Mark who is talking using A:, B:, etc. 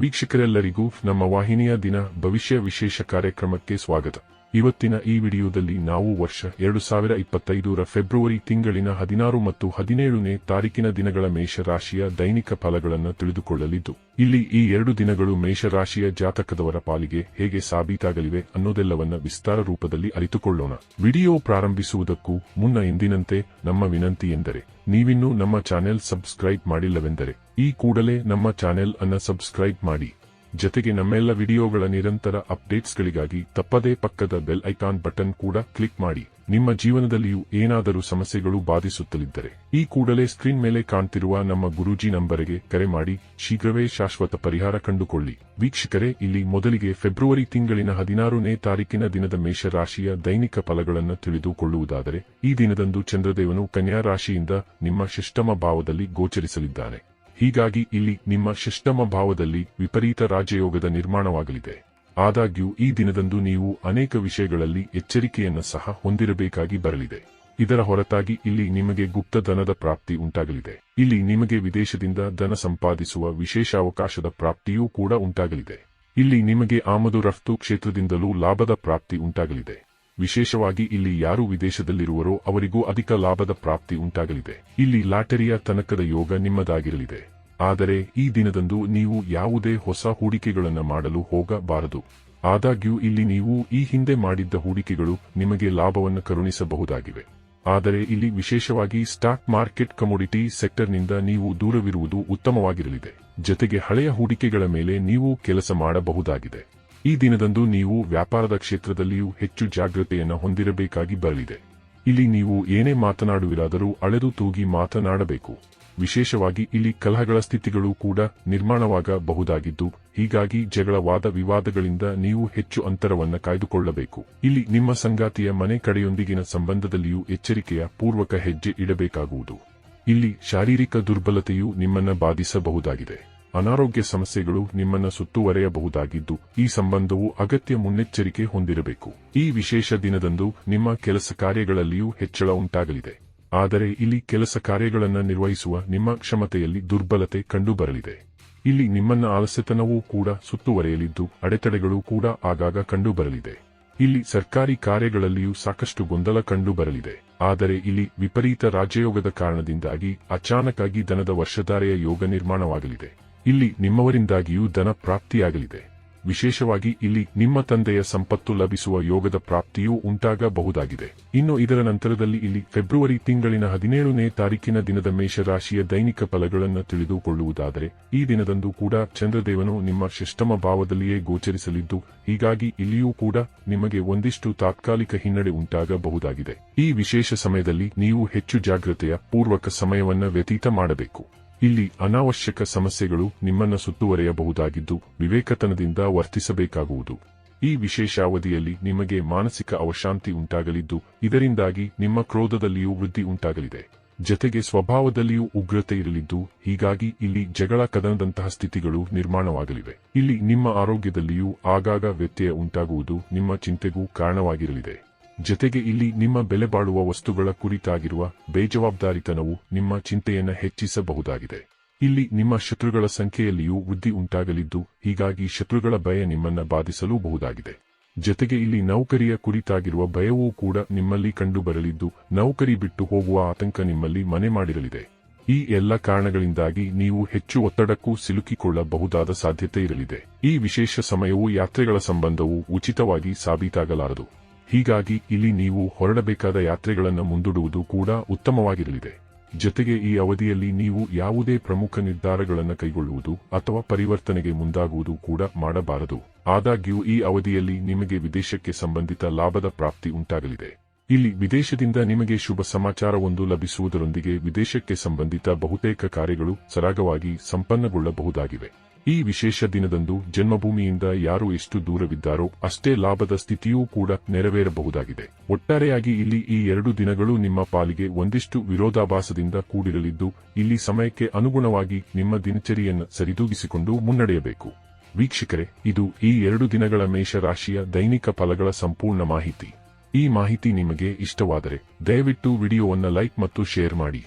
A: ವೀಕ್ಷಕರೆಲ್ಲರಿಗೂ ನಮ್ಮ ವಾಹಿನಿಯ ದಿನ ಭವಿಷ್ಯ ವಿಶೇಷ ಕಾರ್ಯಕ್ರಮಕ್ಕೆ ಸ್ವಾಗತ. ಇವತ್ತಿನ ಈ ವಿಡಿಯೋದಲ್ಲಿ ನಾವು ವರ್ಷ ಎರಡು ಸಾವಿರ ಇಪ್ಪತ್ತೈದರ ಫೆಬ್ರವರಿ ತಿಂಗಳಿನ ಹದಿನಾರು ಮತ್ತು ಹದಿನೇಳನೇ ತಾರೀಕಿನ ದಿನಗಳ ಮೇಷರಾಶಿಯ ದೈನಿಕ ಫಲಗಳನ್ನು ತಿಳಿದುಕೊಳ್ಳಲಿದ್ದು, ಇಲ್ಲಿ ಈ ಎರಡು ದಿನಗಳು ಮೇಷರಾಶಿಯ ಜಾತಕದವರ ಪಾಲಿಗೆ ಹೇಗೆ ಸಾಬೀತಾಗಲಿವೆ ಅನ್ನೋದೆಲ್ಲವನ್ನ ವಿಸ್ತಾರ ರೂಪದಲ್ಲಿ ಅರಿತುಕೊಳ್ಳೋಣ. ವಿಡಿಯೋ ಪ್ರಾರಂಭಿಸುವುದಕ್ಕೂ ಮುನ್ನ ಎಂದಿನಂತೆ ನಮ್ಮ ವಿನಂತಿ ಎಂದರೆ, ನೀವಿನ್ನೂ ನಮ್ಮ ಚಾನೆಲ್ ಸಬ್ಸ್ಕ್ರೈಬ್ ಮಾಡಿಲ್ಲವೆಂದರೆ, ಈ ಕೂಡಲೇ ನಮ್ಮ ಚಾನೆಲ್ ಅನ್ನ ಸಬ್ಸ್ಕ್ರೈಬ್ ಮಾಡಿ. ಜತೆಗೆ ನಮ್ಮೆಲ್ಲ ವಿಡಿಯೋಗಳ ನಿರಂತರ ಅಪ್ಡೇಟ್ಸ್ಗಳಿಗಾಗಿ ತಪ್ಪದೇ ಪಕ್ಕದ ಬೆಲ್ ಐಕಾನ್ ಬಟನ್ ಕೂಡ ಕ್ಲಿಕ್ ಮಾಡಿ. ನಿಮ್ಮ ಜೀವನದಲ್ಲಿಯೂ ಏನಾದರೂ ಸಮಸ್ಯೆಗಳು ಬಾಧಿಸುತ್ತಲಿದ್ದರೆ ಈ ಕೂಡಲೇ ಸ್ಕ್ರೀನ್ ಮೇಲೆ ಕಾಣ್ತಿರುವ ನಮ್ಮ ಗುರೂಜಿ ನಂಬರಿಗೆ ಕರೆ ಮಾಡಿ. ಶೀಘ್ರವೇ ಶಾಶ್ವತ ಪರಿಹಾರ ಕಂಡುಕೊಳ್ಳಿ. ವೀಕ್ಷಕರೇ, ಇಲ್ಲಿ ಮೊದಲಿಗೆ ಫೆಬ್ರವರಿ ತಿಂಗಳಿನ ಹದಿನಾರನೇ ತಾರೀಕಿನ ದಿನದ ಮೇಷರಾಶಿಯ ದೈನಿಕ ಫಲಗಳನ್ನು ತಿಳಿದುಕೊಳ್ಳುವುದಾದರೆ, ಈ ದಿನದಂದು ಚಂದ್ರದೇವನು ಕನ್ಯಾ ರಾಶಿಯಿಂದ ನಿಮ್ಮ ಶಿಷ್ಟಮ ಭಾವದಲ್ಲಿ ಗೋಚರಿಸಲಿದ್ದಾನೆ. ಹೀಗಾಗಿ ಇಲ್ಲಿ ನಿಮ್ಮ ಶಿಷ್ಟಮ ಭಾವದಲ್ಲಿ ವಿಪರೀತ ರಾಜಯೋಗದ ನಿರ್ಮಾಣವಾಗಲಿದೆ. ಆದಾಗ್ಯೂ ಈ ದಿನದಂದು ನೀವು ಅನೇಕ ವಿಷಯಗಳಲ್ಲಿ ಎಚ್ಚರಿಕೆಯನ್ನು ಸಹ ಹೊಂದಿರಬೇಕಾಗಿ ಬರಲಿದೆ. ಇದರ ಹೊರತಾಗಿ ಇಲ್ಲಿ ನಿಮಗೆ ಗುಪ್ತ ಧನದ ಪ್ರಾಪ್ತಿ ಉಂಟಾಗಲಿದೆ. ಇಲ್ಲಿ ನಿಮಗೆ ವಿದೇಶದಿಂದ ಧನ ಸಂಪಾದಿಸುವ ವಿಶೇಷ ಅವಕಾಶದ ಪ್ರಾಪ್ತಿಯೂ ಕೂಡ ಉಂಟಾಗಲಿದೆ. ಇಲ್ಲಿ ನಿಮಗೆ ಆಮದು ರಫ್ತು ಕ್ಷೇತ್ರದಿಂದಲೂ ಲಾಭದ ಪ್ರಾಪ್ತಿ ಉಂಟಾಗಲಿದೆ. ವಿಶೇಷವಾಗಿ ಇಲ್ಲಿ ಯಾರು ವಿದೇಶದಲ್ಲಿರುವರೋ ಅವರಿಗೂ ಅಧಿಕ ಲಾಭದ ಪ್ರಾಪ್ತಿ ಉಂಟಾಗಲಿದೆ. ಇಲ್ಲಿ ಲಾಟರಿಯ ತನಕದ ಯೋಗ ನಿಮ್ಮದಾಗಿರಲಿದೆ. ಆದರೆ ಈ ದಿನದಂದು ನೀವು ಯಾವುದೇ ಹೊಸ ಹೂಡಿಕೆಗಳನ್ನು ಮಾಡಲು ಹೋಗಬಾರದು. ಆದಾಗ್ಯೂ ಇಲ್ಲಿ ನೀವು ಈ ಹಿಂದೆ ಮಾಡಿದ್ದ ಹೂಡಿಕೆಗಳು ನಿಮಗೆ ಲಾಭವನ್ನು ಕರುಣಿಸಬಹುದಾಗಿವೆ. ಆದರೆ ಇಲ್ಲಿ ವಿಶೇಷವಾಗಿ ಸ್ಟಾಕ್ ಮಾರ್ಕೆಟ್ ಕಮೋಡಿಟಿ ಸೆಕ್ಟರ್ನಿಂದ ನೀವು ದೂರವಿರುವುದು ಉತ್ತಮವಾಗಿರಲಿದೆ. ಜತೆಗೆ ಹಳೆಯ ಹೂಡಿಕೆಗಳ ಮೇಲೆ ನೀವು ಕೆಲಸ ಮಾಡಬಹುದಾಗಿದೆ. ಈ ದಿನದಂದು ನೀವು ವ್ಯಾಪಾರದ ಕ್ಷೇತ್ರದಲ್ಲಿಯೂ ಹೆಚ್ಚು ಜಾಗ್ರತೆಯನ್ನು ಹೊಂದಿರಬೇಕಾಗಿ ಬರಲಿದೆ. ಇಲ್ಲಿ ನೀವು ಏನೇ ಮಾತನಾಡುವಿರಾದರೂ ಅಳೆದು ತೂಗಿ ಮಾತನಾಡಬೇಕು. ವಿಶೇಷವಾಗಿ ಇಲ್ಲಿ ಕಲಹಗಳ ಸ್ಥಿತಿಗಳು ಕೂಡ ನಿರ್ಮಾಣವಾಗಬಹುದಾಗಿದ್ದು, ಹೀಗಾಗಿ ಜಗಳವಾದ ವಿವಾದಗಳಿಂದ ನೀವು ಹೆಚ್ಚು ಅಂತರವನ್ನ ಕಾಯ್ದುಕೊಳ್ಳಬೇಕು. ಇಲ್ಲಿ ನಿಮ್ಮ ಸಂಗಾತಿಯ ಮನೆ ಕಡೆಯೊಂದಿಗಿನ ಸಂಬಂಧದಲ್ಲಿಯೂ ಎಚ್ಚರಿಕೆಯ ಪೂರ್ವಕ ಹೆಜ್ಜೆ ಇಡಬೇಕಾಗುವುದು. ಇಲ್ಲಿ ಶಾರೀರಿಕ ದುರ್ಬಲತೆಯು ನಿಮ್ಮನ್ನ ಬಾಧಿಸಬಹುದಾಗಿದೆ. ಅನಾರೋಗ್ಯ ಸಮಸ್ಯೆಗಳು ನಿಮ್ಮನ್ನು ಸುತ್ತುವರೆಯಬಹುದಾಗಿದ್ದು, ಈ ಸಂಬಂಧವು ಅಗತ್ಯ ಮುನ್ನೆಚ್ಚರಿಕೆ ಹೊಂದಿರಬೇಕು. ಈ ವಿಶೇಷ ದಿನದಂದು ನಿಮ್ಮ ಕೆಲಸ ಕಾರ್ಯಗಳಲ್ಲಿಯೂ ಹೆಚ್ಚಳ ಉಂಟಾಗಲಿದೆ. ಆದರೆ ಇಲ್ಲಿ ಕೆಲಸ ಕಾರ್ಯಗಳನ್ನು ನಿರ್ವಹಿಸುವ ನಿಮ್ಮ ಕ್ಷಮತೆಯಲ್ಲಿ ದುರ್ಬಲತೆ ಕಂಡುಬರಲಿದೆ. ಇಲ್ಲಿ ನಿಮ್ಮನ್ನ ಆಲಸ್ಯತನವೂ ಕೂಡ ಸುತ್ತುವರೆಯಲಿದ್ದು, ಅಡೆತಡೆಗಳು ಕೂಡ ಆಗಾಗ ಕಂಡುಬರಲಿದೆ. ಇಲ್ಲಿ ಸರ್ಕಾರಿ ಕಾರ್ಯಗಳಲ್ಲಿಯೂ ಸಾಕಷ್ಟು ಗೊಂದಲ ಕಂಡುಬರಲಿದೆ. ಆದರೆ ಇಲ್ಲಿ ವಿಪರೀತ ರಾಜಯೋಗದ ಕಾರಣದಿಂದಾಗಿ ಅಚಾನಕ್ಕಾಗಿ ದನದ ವರ್ಷಧಾರೆಯ ಯೋಗ ನಿರ್ಮಾಣವಾಗಲಿದೆ. ಇಲ್ಲಿ ನಿಮ್ಮವರಿಂದಾಗಿಯೂ ಧನ ಪ್ರಾಪ್ತಿಯಾಗಲಿದೆ. ವಿಶೇಷವಾಗಿ ಇಲ್ಲಿ ನಿಮ್ಮ ತಂದೆಯ ಸಂಪತ್ತು ಲಭಿಸುವ ಯೋಗದ ಪ್ರಾಪ್ತಿಯೂ ಉಂಟಾಗಬಹುದಾಗಿದೆ. ಇನ್ನು ಇದರ ನಂತರದಲ್ಲಿ ಇಲ್ಲಿ ಫೆಬ್ರವರಿ ತಿಂಗಳಿನ ಹದಿನೇಳನೇ ತಾರೀಕಿನ ದಿನದ ಮೇಷರಾಶಿಯ ದೈನಿಕ ಫಲಗಳನ್ನು ತಿಳಿದುಕೊಳ್ಳುವುದಾದರೆ, ಈ ದಿನದಂದು ಕೂಡ ಚಂದ್ರದೇವನು ನಿಮ್ಮ ಶಿಷ್ಟಮ ಭಾವದಲ್ಲಿಯೇ ಗೋಚರಿಸಲಿದ್ದು, ಹೀಗಾಗಿ ಇಲ್ಲಿಯೂ ಕೂಡ ನಿಮಗೆ ಒಂದಿಷ್ಟು ತಾತ್ಕಾಲಿಕ ಹಿನ್ನಡೆ ಉಂಟಾಗಬಹುದಾಗಿದೆ. ಈ ವಿಶೇಷ ಸಮಯದಲ್ಲಿ ನೀವು ಹೆಚ್ಚು ಜಾಗ್ರತೆಯ ಪೂರ್ವಕ ಸಮಯವನ್ನು ವ್ಯತೀತ ಮಾಡಬೇಕು. ಇಲ್ಲಿ ಅನಾವಶ್ಯಕ ಸಮಸ್ಯೆಗಳು ನಿಮ್ಮನ್ನ ಸುತ್ತುವರೆಯಬಹುದಾಗಿದ್ದು ವಿವೇಕತನದಿಂದ ವರ್ತಿಸಬೇಕಾಗುವುದು. ಈ ವಿಶೇಷಾವಧಿಯಲ್ಲಿ ನಿಮಗೆ ಮಾನಸಿಕ ಅವಶಾಂತಿ ಉಂಟಾಗಲಿದ್ದು, ಇದರಿಂದಾಗಿ ನಿಮ್ಮ ಕ್ರೋಧದಲ್ಲಿಯೂ ವೃದ್ಧಿ ಉಂಟಾಗಲಿದೆ. ಜತೆಗೆ ಸ್ವಭಾವದಲ್ಲಿಯೂ ಉಗ್ರತೆ ಇರಲಿದ್ದು, ಹೀಗಾಗಿ ಇಲ್ಲಿ ಜಗಳ ಕದನದಂತಹ ಸ್ಥಿತಿಗಳು ನಿರ್ಮಾಣವಾಗಲಿವೆ. ಇಲ್ಲಿ ನಿಮ್ಮ ಆರೋಗ್ಯದಲ್ಲಿಯೂ ಆಗಾಗ ವ್ಯತ್ಯಯ ಉಂಟಾಗುವುದು ನಿಮ್ಮ ಚಿಂತೆಗೂ ಕಾರಣವಾಗಿರಲಿದೆ. ಜತೆಗೆ ಇಲ್ಲಿ ನಿಮ್ಮ ಬೆಲೆಬಾಳುವ ವಸ್ತುಗಳ ಕುರಿತಾಗಿರುವ ಬೇಜವಾಬ್ದಾರಿತನವು ನಿಮ್ಮ ಚಿಂತೆಯನ್ನು ಹೆಚ್ಚಿಸಬಹುದಾಗಿದೆ. ಇಲ್ಲಿ ನಿಮ್ಮ ಶತ್ರುಗಳ ಸಂಖ್ಯೆಯಲ್ಲಿಯೂ ವೃದ್ಧಿ ಉಂಟಾಗಲಿದ್ದು, ಹೀಗಾಗಿ ಶತ್ರುಗಳ ಭಯ ನಿಮ್ಮನ್ನ ಬಾಧಿಸಲೂಬಹುದಾಗಿದೆ ಜತೆಗೆ ಇಲ್ಲಿ ನೌಕರಿಯ ಕುರಿತಾಗಿರುವ ಭಯವೂ ಕೂಡ ನಿಮ್ಮಲ್ಲಿ ಕಂಡುಬರಲಿದ್ದು, ನೌಕರಿ ಬಿಟ್ಟು ಹೋಗುವ ಆತಂಕ ನಿಮ್ಮಲ್ಲಿ ಮನೆ ಮಾಡಿರಲಿದೆ. ಈ ಎಲ್ಲ ಕಾರಣಗಳಿಂದಾಗಿ ನೀವು ಹೆಚ್ಚು ಒತ್ತಡಕ್ಕೂ ಸಿಲುಕಿಕೊಳ್ಳಬಹುದಾದ ಸಾಧ್ಯತೆ ಇರಲಿದೆ. ಈ ವಿಶೇಷ ಸಮಯವು ಯಾತ್ರೆಗಳ ಸಂಬಂಧವು ಉಚಿತವಾಗಿ ಸಾಬೀತಾಗಲಾರದು. ಹೀಗಾಗಿ ಇಲ್ಲಿ ನೀವು ಹೊರಡಬೇಕಾದ ಯಾತ್ರೆಗಳನ್ನು ಮುಂದೂಡುವುದು ಕೂಡ ಉತ್ತಮವಾಗಿರಲಿದೆ. ಜೊತೆಗೆ ಈ ಅವಧಿಯಲ್ಲಿ ನೀವು ಯಾವುದೇ ಪ್ರಮುಖ ನಿರ್ಧಾರಗಳನ್ನು ಕೈಗೊಳ್ಳುವುದು ಅಥವಾ ಪರಿವರ್ತನೆಗೆ ಮುಂದಾಗುವುದು ಕೂಡ ಮಾಡಬಾರದು. ಆದಾಗ್ಯೂ ಈ ಅವಧಿಯಲ್ಲಿ ನಿಮಗೆ ವಿದೇಶಕ್ಕೆ ಸಂಬಂಧಿತ ಲಾಭದ ಪ್ರಾಪ್ತಿ ಉಂಟಾಗಲಿದೆ. ಇಲ್ಲಿ ವಿದೇಶದಿಂದ ನಿಮಗೆ ಶುಭ ಸಮಾಚಾರವೊಂದು ಲಭಿಸುವುದರೊಂದಿಗೆ ವಿದೇಶಕ್ಕೆ ಸಂಬಂಧಿತ ಬಹುತೇಕ ಕಾರ್ಯಗಳು ಸರಾಗವಾಗಿ ಸಂಪನ್ನಗೊಳ್ಳಬಹುದಾಗಿವೆ. ಈ ವಿಶೇಷ ದಿನದಂದು ಜನ್ಮಭೂಮಿಯಿಂದ ಯಾರು ಎಷ್ಟು ದೂರವಿದ್ದಾರೋ ಅಷ್ಟೇ ಲಾಭದ ಸ್ಥಿತಿಯೂ ಕೂಡ ನೆರವೇರಬಹುದಾಗಿದೆ. ಒಟ್ಟಾರೆಯಾಗಿ ಇಲ್ಲಿ ಈ ಎರಡು ದಿನಗಳು ನಿಮ್ಮ ಪಾಲಿಗೆ ಒಂದಿಷ್ಟು ವಿರೋಧಾಭಾಸದಿಂದ ಕೂಡಿರಲಿದ್ದು, ಇಲ್ಲಿ ಸಮಯಕ್ಕೆ ಅನುಗುಣವಾಗಿ ನಿಮ್ಮ ದಿನಚರಿಯನ್ನು ಸರಿದೂಗಿಸಿಕೊಂಡು ಮುನ್ನಡೆಯಬೇಕು. ವೀಕ್ಷಕರೇ, ಇದು ಈ ಎರಡು ದಿನಗಳ ಮೇಷರಾಶಿಯ ದೈನಿಕ ಫಲಗಳ ಸಂಪೂರ್ಣ ಮಾಹಿತಿ. ಈ ಮಾಹಿತಿ ನಿಮಗೆ ಇಷ್ಟವಾದರೆ ದಯವಿಟ್ಟು ವಿಡಿಯೋವನ್ನು ಲೈಕ್ ಮತ್ತು ಶೇರ್ ಮಾಡಿ.